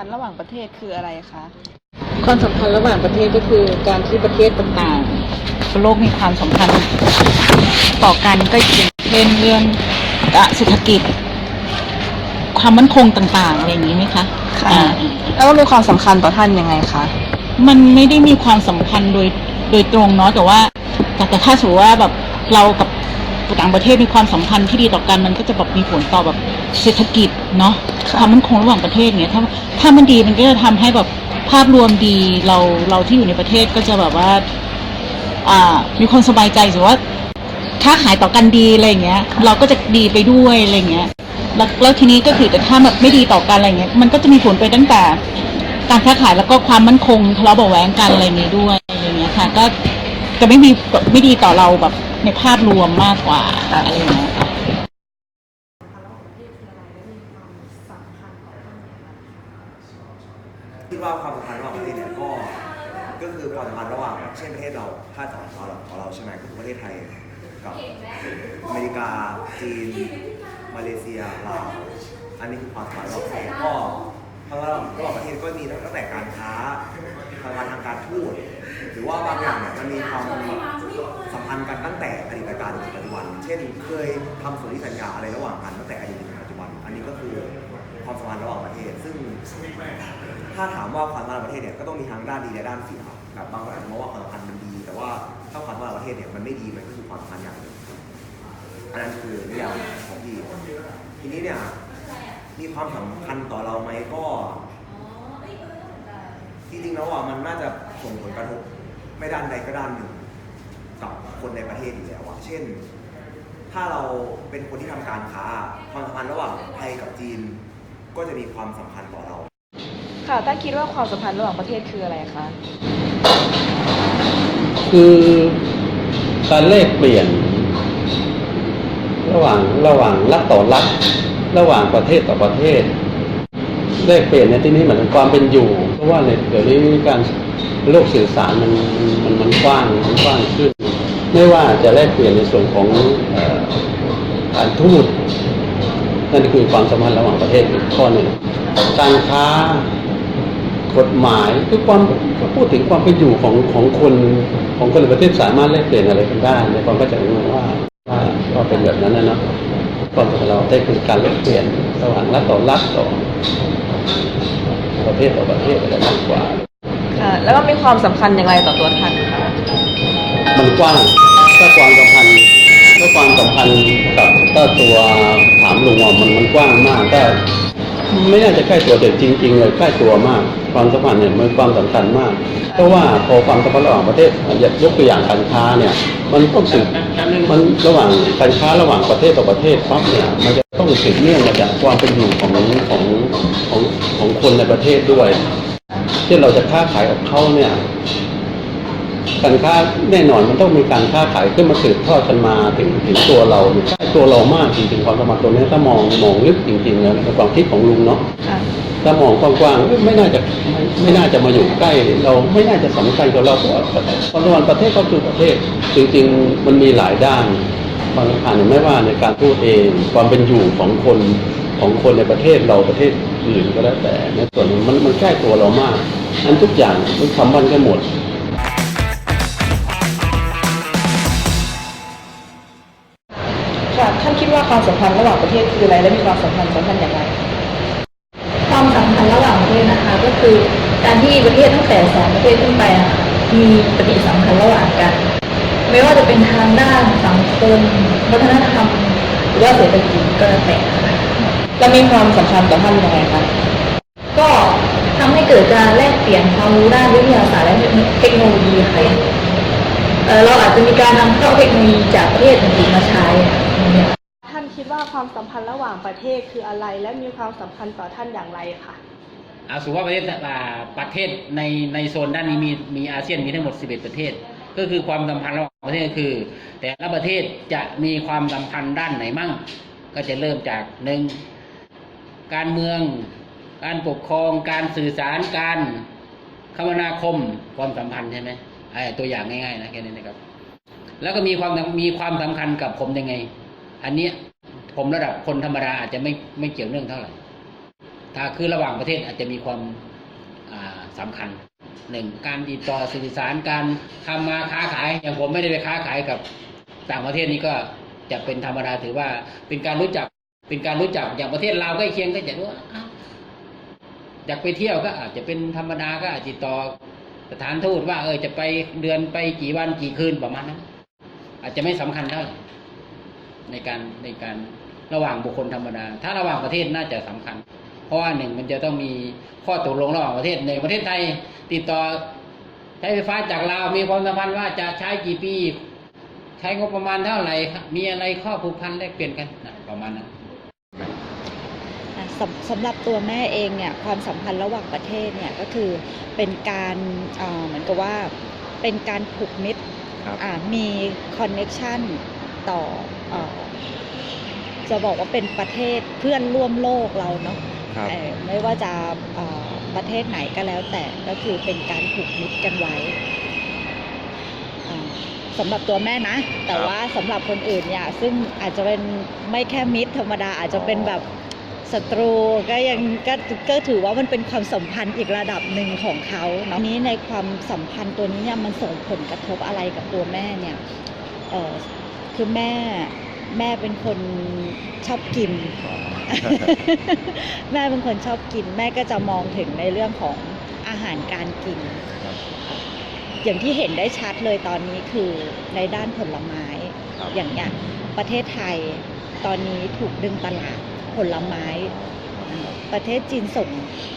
พันธ์ระหว่างประเทศคืออะไรคะความสัมพันธ์ระหว่างประเทศก็คือการที่ประเทศต่างๆทั่วโลกมีความสัมพันธ์ต่อกันก็อย่างเช่นเรื่องอะเศรษฐกิจ ความมั่นคงต่างๆอะไรอย่างนี้ไหมคะค่ะอ่าแล้วก็มีความสำคัญต่อท่านยังไงคะมันไม่ได้มีความสัมพันธ์โดยโดยตรงเนาะแต่ว่าแต่แต่ถ้าสมมติว่าแบบเรากับต่างประเทศมีความสัมพันธ์ที่ดีต่อกันมันก็จะแบบมีผลต่อแบบเศรษฐกิจ เนาะค่ะความมั่นคงระหว่างประเทศเนี้ยถ้าถ้ามันดีมันก็จะทำให้แบบภาพรวมดีเราเราที่อยู่ในประเทศก็จะแบบว่า อ่า มีคนสบายใจสมมติว่าค้าขายต่อกันดีอะไรอย่างเงี้ย เราก็จะดีไปด้วยอะไรอย่างเงี้ยแล้วแล้วทีนี้ก็คือแต่ถ้าแบบไม่ดีต่อกันอะไรเงี้ยมันก็จะมีผลไปตั้งแต่การค้าขายแล้วก็ความมั่นคงทะเลาะเบาะแว้งกันอะไรอย่างนี้ด้วยอะไรอย่างเงี้ยค่ะ ก็จะไม่มีไม่ดีต่อเราแบบในภาพรวมมากกว่าอะไรอย่างเงี้ยค่ะ คิดว่าความสัมพันธ์ระหว่างประเทศเนี่ยก็ก็คือความสัมพันธ์ระหว่างเช่นประเทศเราถ้าของเราของเราใช่ไหมก็คือประเทศไทยกับอเมริกาจีน มาเลเซียลาวอันนี้คือความสัมพันธ์ระหว่างประเทศก็ความสัมพันธ์ระหว่างประเทศก็มีตั้งแต่การค้าความสัมพันธ์ทางการทูตหรือว่าบางอย่างเนี่ยมันมีความสัมพันธ์กันตั้งแต่อดีตการถึงปัจจุบัน เช่น เคยทำสนธิสัญญาอะไรระหว่างกันตั้งแต่อดีตถึงปัจจุบัน อันนี้ก็คือความสัมพันธ์ระหว่างประเทศ ซึ่งถ้าถามว่าความสัมพันธ์ระหว่างประเทศเนี่ยก็ต้องมีทั้งด้านดีและด้านเสีย แบบบางคนอาจจะมองว่าความสัมพันธ์มันดี แต่ว่าถ้าความสัมพันธ์ระหว่างประเทศเนี่ยมันไม่ดีมันก็คือความสัมพันธ์อย่างหนึ่งอันนั้นคือนิยามของพี่ทีนี้เนี่ยมีความสำคัญต่อเราไหมก็ที่จริงแล้วอะมันน่าจะส่งผลกระทบไม่ด้านใดก็ด้านหนึ่งกับคนในประเทศอยู่แล้วอะเช่น ถ้าเราเป็นคนที่ทำการค้า ความสัมพันธ์ระหว่างไทยกับจีน ก็จะมีความสำคัญต่อเรา ค่ะต้าคิดว่าความสัมพันธ์ระหว่างประเทศคืออะไรคะ คือการแลกเปลี่ยน ระหว่างระหว่างรัฐต่อรัฐระหว่างประเทศต่อประเทศแลกเปลี่ยนในที่นี้เหมือนความเป็นอยู่ เพราะว่าในเดี๋ยวนี้การโลกสื่อสารมันมันมันกว้างมันกว้างขึ้น ไม่ว่าจะแลกเปลี่ยนในส่วนของการทูตนั่นคือความสัมพันธ์ระหว่างประเทศอีกข้อหนึ่งการค้า กฎหมายคือความก็พูดถึงความเป็นอยู่ของของคนของคนในประเทศสามารถแลกเปลี่ยนอะไรกันได้ในความเข้าใจของเราว่าว่าว่าเป็นแบบนั้นนะเนาะความสัมพันธ์เราได้คือการแลกเปลี่ยนระหว่างรัฐต่อรัฐต่อประเทศต่อประเทศอะไรมากกว่าค่ะแล้วก็มีความสำคัญอย่างไรต่อตัวท่านคะมันกว้างถ้าความสัมพันธ์ถ้าความสัมพันธ์กับถ้าตัวถามลุงว่ามันมันกว้างมากก็ ไม่น่าจะใกล้ตัวแต่จริงๆเลยใกล้ตัวมาก ความสัมพันธ์เนี่ยมันความสำคัญมาก เพราะว่าพอความสัมพันธ์ระหว่างประเทศยกตัวอย่างการค้าเนี่ยมันต้องสืบมันระหว่างการค้าระหว่างประเทศต่อประเทศปั๊บเนี่ยมันจะต้องสืบเนื่องมาจากความเป็นอยู่ของของของของคนในประเทศด้วยเช่เราจะค้าขายกับเขาเนี่ย การค้าแน่นอนมันต้องมีการค้าขายขึ้นมาสืบทอดกันมาถึงถึงตัวเราอยู่ใกล้ตัวเรามากจริงๆความสมพันธ์ตัวนี้ถ้ามองมองลึกจริงๆแล้วในความคิดของลุงเนาะค่ะถ้ามองกว้างๆเอ้ยไม่น่าจะไม่ไม่น่าจะมาอยู่ใกล้ เราไม่น่าจะสำคัญกับเราเพราะว่าความสมพันธ์ประเทศก็คือประเทศ จริงๆมันมีหลายด้านความสำคัญไม่ว่าในการพูดเองความเป็นอยู่ของคนของคนในประเทศเราประเทศอื่นก็แล้วแต่ในส่วนนี้มันมันใกล้ตัวเรามากนั้นทุกอย่างมันสัมพันธ์กันหมด ท่านคิดว่าความสัมพันธ์ระหว่างประเทศคืออะไรและมีความสัมพันธ์ต่อท่านอย่างไร ความสัมพันธ์ระหว่างประเทศนะคะก็คือการที่ประเทศตั้งแต่สองประเทศขึ้นไปอะค่ะมีปฏิสัมพันธ์ระหว่างกัน ไม่ว่าจะเป็นทางด้านสังคมวัฒนธรรมหรือว่าเศรษฐกิจก็แล้วแต่ค่ะและมีความสำคัญต่อท่านยังไงคะก็ทำให้เกิดการแลกเปลี่ยนความรู้ด้านวิทยาศาสตร์และเทคโนโลยีค่ะ เอ่อเราอาจจะมีการนำเข้าเทคโนโลยีจากประเทศอื่นๆมาใช้อย่างเงี้ยท่านคิดว่าความสัมพันธ์ระหว่างประเทศคืออะไร และมีความสำคัญต่อท่านอย่างไรคะอาสุว่าประเทศอ่าประเทศในในโซนด้านนี้มีมีอาเซียนมีทั้งหมด 11 ประเทศ ก็คือความสัมพันธ์ระหว่างประเทศก็คือ แต่ละประเทศจะมีความสัมพันธ์ด้านไหนมั่ง ก็จะเริ่มจากหนึ่งการเมือง การปกครอง การสื่อสาร การคมนาคม ความสัมพันธ์ใช่ไหม ไอ้ตัวอย่างง่ายๆนะแค่นี้นะครับ แล้วก็มีความมีความสำคัญกับผมยังไง อันเนี้ยผมระดับคนธรรมดาอาจจะไม่ไม่เกี่ยวเนื่องเท่าไหร่ ถ้าคือระหว่างประเทศอาจจะมีความอ่าสำคัญหนึ่งการติดต่อสื่อสารการทำมาค้าขาย อย่างผมไม่ได้ไปค้าขายกับต่างประเทศนี้ก็จะเป็นธรรมดาถือว่าเป็นการรู้จักเป็นการรู้จักอย่างประเทศลาวใกล้เคียงก็จะรู้ว่าอ้าวอยากไปเที่ยวก็อาจจะเป็นธรรมดาก็อาจติดต่อ สถานทูตว่าเออจะไปเดือนไปกี่วันกี่คืนประมาณนั้นอาจจะไม่สำคัญเท่าในการในการระหว่างบุคคลธรรมดา ถ้าระหว่างประเทศน่าจะสำคัญ เพราะว่าหนึ่งมันจะต้องมีข้อตกลงระหว่างประเทศในประเทศไทย ติดต่อใช้ไฟฟ้าจากลาวมีความสัมพันธ์ว่าจะใช้กี่ปี ใช้งบประมาณเท่าไหร่มีอะไรข้อผูกพันแลกเปลี่ยนกันนะประมาณนั้น สำสำหรับตัวแม่เองเนี่ยความสัมพันธ์ระหว่างประเทศเนี่ยก็คือเป็นการเอ่อเหมือนกับว่าเป็นการผูกมิตรครับ อะมีคอนเน็ชันต่อเอ่อจะบอกว่าเป็นประเทศเพื่อนร่วมโลกเราเนาะ ครับ เอ่อไม่ว่าจะเอ่อประเทศไหนก็แล้วแต่ก็คือเป็นการผูกมิตรกันไว้อ่าสำหรับตัวแม่นะ แต่ว่าสำหรับคนอื่นเนี่ยซึ่งอาจจะเป็นไม่แค่มิตรธรรมดาอาจจะเป็นแบบ ศัตรูก็ยังก็ก็ถือว่ามันเป็นความสัมพันธ์อีกระดับหนึ่งของเขาเนาะนี้ในความสัมพันธ์ตัวนี้เนี่ยมันส่งผลกระทบอะไรกับตัวแม่เนี่ยเออคือแม่แม่เป็นคนชอบกิน แม่เป็นคนชอบกิน แม่ก็จะมองถึงในเรื่องของอาหารการกิน อย่างที่เห็นได้ชัดเลยตอนนี้คือในด้านผลไม้ครับอย่างเงี้ยประเทศไทยตอนนี้ถูกดึงตลาด ผลไม้ ประเทศจีนส่ง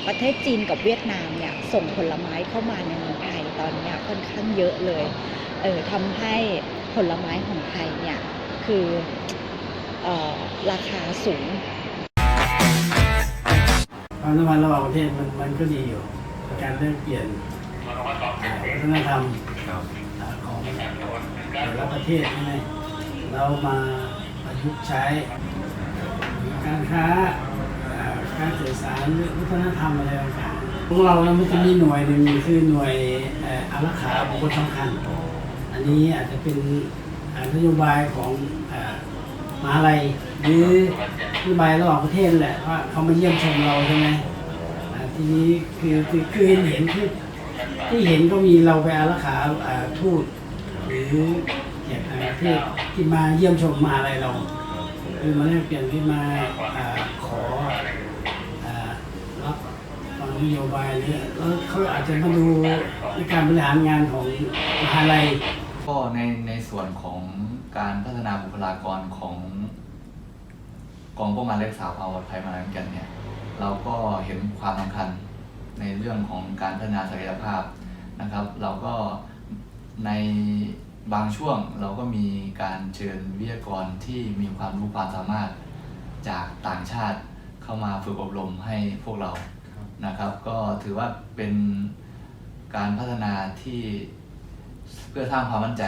ประเทศจีนกับเวียดนามเนี่ยส่งผลไม้เข้ามาในเมืองไทยตอนนี้ค่อนข้างเยอะเลยเออทำให้ผลไม้ของไทยเนี่ยคือออราคาสูงความสัมพันธ์ระหว่างประเทศมันมันก็ดีอยู่การแลกเปลี่ยนวัฒนธรรมของแต่ละประเทศใช่ไหมเรามาประยุกต์ใช้ การค้าการสื่อสารวัฒนธรรมอะไรต่างๆของเรานะมันจะมีหน่วยหนึ่งคือหน่วยอารักขาบุคคลสำคัญ อันนี้อาจจะเป็นนโยบายของอ่ามหาลัยหรือนโยบายระหว่างประเทศแหละว่าเขามาเยี่ยมชมเราใช่ไหมทีนี้คือคือคือเห็นที่ที่เห็นก็มีเราไปอารักขาทูตหรือแขกต่างประเทศที่มาเยี่ยมชมมหาลัยเรา คือมาแลกเปลี่ยนที่มาอขอรับฟังนโยบายหรือแล้วเขาอาจจะมาดูในการบริหารงานของมหาลัยก็ในในส่วนของการพัฒนาบุคลากรของกองป้องกันและรักษาความปลอดภัยมาแล้วกันเนี่ยเราก็เห็นความสำคัญในเรื่องของการพัฒนาศักยภาพนะครับ เราก็ใน บางช่วงเราก็มีการเชิญวิทยากรที่มีความรู้ความสามารถจากต่างชาติเข้ามาฝึกอบรมให้พวกเรานะครับ ก็ถือว่าเป็นการพัฒนาที่เพื่อสร้างความมั่นใจ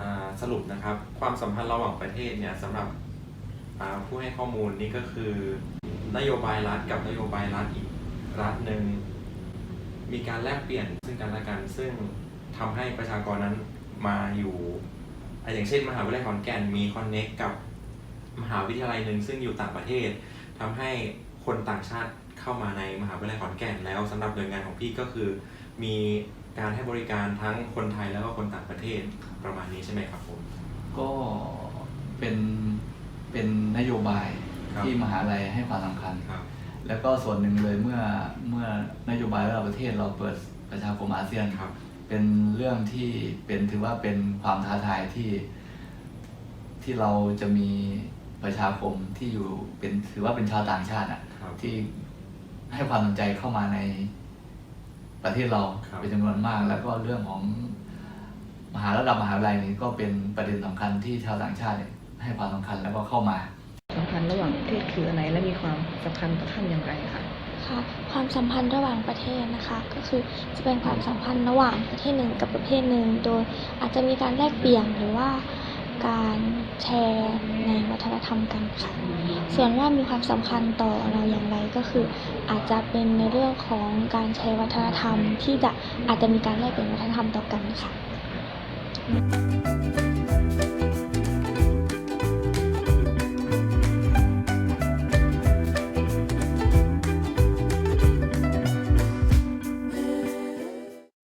อ่าสรุปนะครับ ความสัมพันธ์ระหว่างประเทศเนี่ยสำหรับอ่าผู้ให้ข้อมูลนี่ก็คือ นโยบายรัฐกับนโยบายรัฐอีกรัฐหนึ่งมีการแลกเปลี่ยนซึ่งกันและกันซึ่งทำให้ประชากรนั้น มาอยู่อะอย่างเช่นมหาวิทยาลัยขอนแก่นมีคอนเน็กกับมหาวิทยาลัยหนึ่งซึ่งอยู่ต่างประเทศทำให้คนต่างชาติเข้ามาในมหาวิทยาลัยขอนแก่นแล้วสำหรับหน่วยงานของพี่ก็คือ มีการให้บริการทั้งคนไทยแล้วก็คนต่างประเทศประมาณนี้ใช่ไหมครับผมก็เป็นเป็นนโยบายครับที่มหาลัยให้ความสำคัญครับแล้วก็ส่วนหนึ่งเลยเมื่อเมื่อนโยบายระดับประเทศเราเปิดประชาคมอาเซียนครับ เป็นเรื่องที่เป็นถือว่าเป็นความท้าทายที่ ที่เราจะมีประชาคมที่อยู่เป็นถือว่าเป็นชาวต่างชาติอะครับ ที่ให้ความสนใจเข้ามาในประเทศเราครับ เป็นจำนวนมาก แล้วก็เรื่องของมหาระดับมหาวิทยาลัยนี้ก็เป็นประเด็นสำคัญที่ชาวต่างชาติเนี่ยให้ความสำคัญแล้วก็เข้ามาสัมพันธ์ระหว่างประเทศคืออะไร และมีความสำคัญต่อท่านอย่างไรคะ คะ ความสัมพันธ์ระหว่างประเทศนะคะ ก็คือจะเป็นความสัมพันธ์ระหว่างประเทศหนึ่งกับประเทศหนึ่ง โดยอาจจะมีการแลกเปลี่ยนหรือว่าการแชร์ในวัฒนธรรมกันค่ะ ส่วนว่ามีความสำคัญต่อเราอย่างไรก็คือ อาจจะเป็นในเรื่องของการแชร์วัฒนธรรมที่จะอาจจะมีการแลกเปลี่ยนวัฒนธรรมต่อกันค่ะ